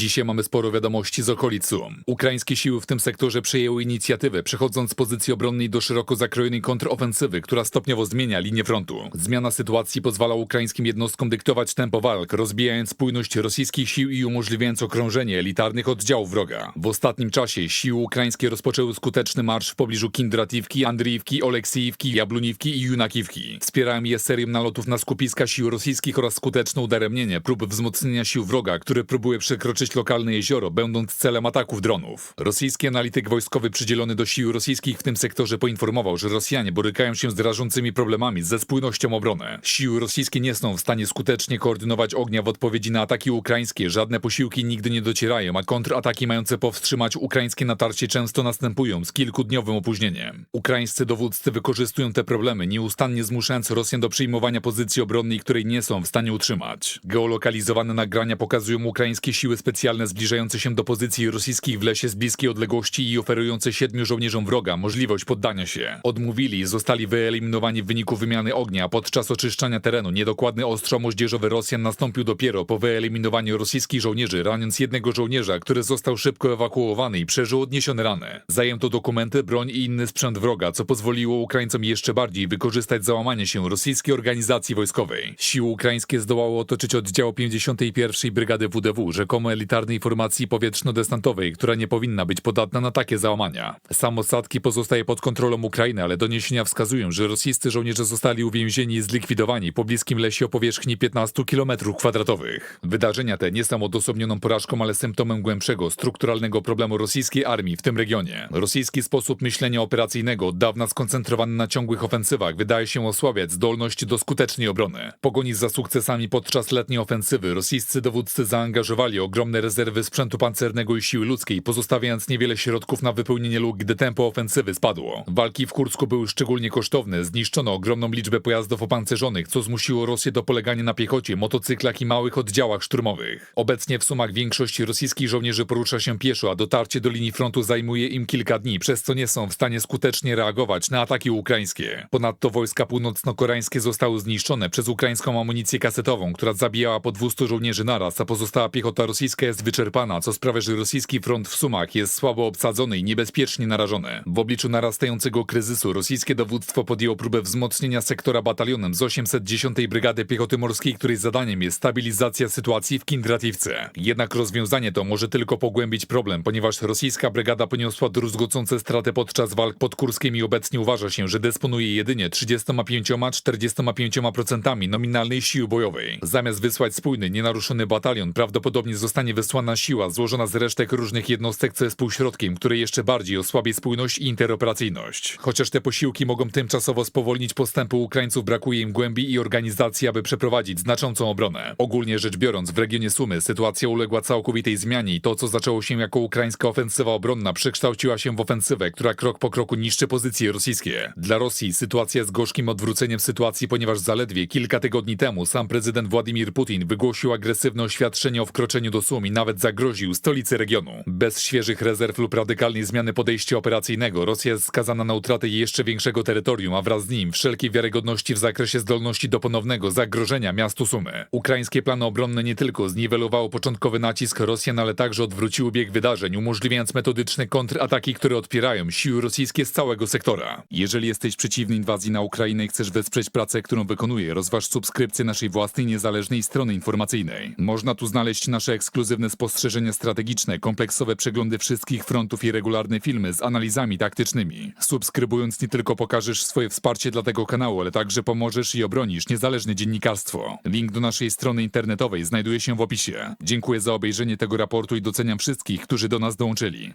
Dzisiaj mamy sporo wiadomości z okolic. Ukraińskie siły w tym sektorze przejęły inicjatywę, przechodząc z pozycji obronnej do szeroko zakrojonej kontrofensywy, która stopniowo zmienia linię frontu. Zmiana sytuacji pozwala ukraińskim jednostkom dyktować tempo walk, rozbijając spójność rosyjskich sił i umożliwiając okrążenie elitarnych oddziałów wroga. W ostatnim czasie siły ukraińskie rozpoczęły skuteczny marsz w pobliżu Kindratiwki, Andriiwki, Oleksiiwki, Jabluniwki i Junakiwki. Wspierają je serią nalotów na skupiska sił rosyjskich oraz skuteczne udaremnienie prób wzmocnienia sił wroga, które próbuje przekroczyć lokalne jezioro, będąc celem ataków dronów. Rosyjski analityk wojskowy przydzielony do sił rosyjskich w tym sektorze poinformował, że Rosjanie borykają się z rażącymi problemami ze spójnością obrony. Siły rosyjskie nie są w stanie skutecznie koordynować ognia w odpowiedzi na ataki ukraińskie. Żadne posiłki nigdy nie docierają, a kontrataki mające powstrzymać ukraińskie natarcie często następują z kilkudniowym opóźnieniem. Ukraińscy dowódcy wykorzystują te problemy, nieustannie zmuszając Rosjan do przyjmowania pozycji obronnej, której nie są w stanie utrzymać. Geolokalizowane nagrania pokazują ukraińskie siły specjalne zbliżające się do pozycji rosyjskich w lesie z bliskiej odległości i oferujące siedmiu żołnierzom wroga możliwość poddania się. Odmówili zostali wyeliminowani w wyniku wymiany ognia. Podczas oczyszczania terenu niedokładny ostrzał moździerzowy Rosjan nastąpił dopiero po wyeliminowaniu rosyjskich żołnierzy, raniąc jednego żołnierza, który został szybko ewakuowany i przeżył odniesione rany. Zajęto dokumenty, broń i inny sprzęt wroga, co pozwoliło Ukraińcom jeszcze bardziej wykorzystać załamanie się rosyjskiej organizacji wojskowej. Siły ukraińskie zdołały otoczyć oddział 51. Brygady WDW, rzekomo elitarnej formacji powietrzno-desantowej, która nie powinna być podatna na takie załamania. Samo statki pozostaje pod kontrolą Ukrainy, ale doniesienia wskazują, że rosyjscy żołnierze zostali uwięzieni i zlikwidowani po bliskim lesie o powierzchni 15 km2. Wydarzenia te nie są odosobnioną porażką, ale symptomem głębszego, strukturalnego problemu rosyjskiej armii w tym regionie. Rosyjski sposób myślenia operacyjnego, od dawna skoncentrowany na ciągłych ofensywach, wydaje się osłabiać zdolność do skutecznej obrony. Pogoni za sukcesami podczas letniej ofensywy rosyjscy dowódcy zaangażowali ogromne rezerwy sprzętu pancernego i siły ludzkiej, pozostawiając niewiele środków na wypełnienie luk, gdy tempo ofensywy spadło. Walki w Kursku były szczególnie kosztowne, zniszczono ogromną liczbę pojazdów opancerzonych, co zmusiło Rosję do polegania na piechocie, motocyklach i małych oddziałach szturmowych. Obecnie w sumach większość rosyjskich żołnierzy porusza się pieszo, a dotarcie do linii frontu zajmuje im kilka dni, przez co nie są w stanie skutecznie reagować na ataki ukraińskie. Ponadto wojska północno-koreańskie zostały zniszczone przez ukraińską amunicję kasetową, która zabijała po 200 żołnierzy naraz, a pozostała piechota rosyjska jest wyczerpana, co sprawia, że rosyjski front w sumach jest słabo obsadzony i niebezpiecznie narażony. W obliczu narastającego kryzysu rosyjskie dowództwo podjęło próbę wzmocnienia sektora batalionem z 810 Brygady Piechoty Morskiej, której zadaniem jest stabilizacja sytuacji w Kindratiwce. Jednak rozwiązanie to może tylko pogłębić problem, ponieważ rosyjska brygada poniosła druzgocące straty podczas walk pod Kurskiem i obecnie uważa się, że dysponuje jedynie 35-45% nominalnej siły bojowej. Zamiast wysłać spójny, nienaruszony batalion, prawdopodobnie zostanie wysłana siła złożona z resztek różnych jednostek, co jest półśrodkiem, które jeszcze bardziej osłabi spójność i interoperacyjność. Chociaż te posiłki mogą tymczasowo spowolnić postępy Ukraińców, brakuje im głębi i organizacji, aby przeprowadzić znaczącą obronę. Ogólnie rzecz biorąc, w regionie Sumy sytuacja uległa całkowitej zmianie i to, co zaczęło się jako ukraińska ofensywa obronna, przekształciła się w ofensywę, która krok po kroku niszczy pozycje rosyjskie. Dla Rosji sytuacja jest gorzkim odwróceniem sytuacji, ponieważ zaledwie kilka tygodni temu sam prezydent Władimir Putin wygłosił agresywne oświadczenie o wkroczeniu do I nawet zagroził stolicy regionu. Bez świeżych rezerw lub radykalnej zmiany podejścia operacyjnego Rosja jest skazana na utratę jeszcze większego terytorium, a wraz z nim wszelkiej wiarygodności w zakresie zdolności do ponownego zagrożenia miastu Sumy. Ukraińskie plany obronne nie tylko zniwelowało początkowy nacisk Rosjan, ale także odwróciły bieg wydarzeń, umożliwiając metodyczne kontrataki, które odpierają siły rosyjskie z całego sektora. Jeżeli jesteś przeciwny inwazji na Ukrainę i chcesz wesprzeć pracę, którą wykonuję, rozważ subskrypcję naszej własnej niezależnej strony informacyjnej. Można tu znaleźć nasze ekskluzywne spostrzeżenia strategiczne, kompleksowe przeglądy wszystkich frontów i regularne filmy z analizami taktycznymi. Subskrybując nie tylko pokażesz swoje wsparcie dla tego kanału, ale także pomożesz i obronisz niezależne dziennikarstwo. Link do naszej strony internetowej znajduje się w opisie. Dziękuję za obejrzenie tego raportu i doceniam wszystkich, którzy do nas dołączyli.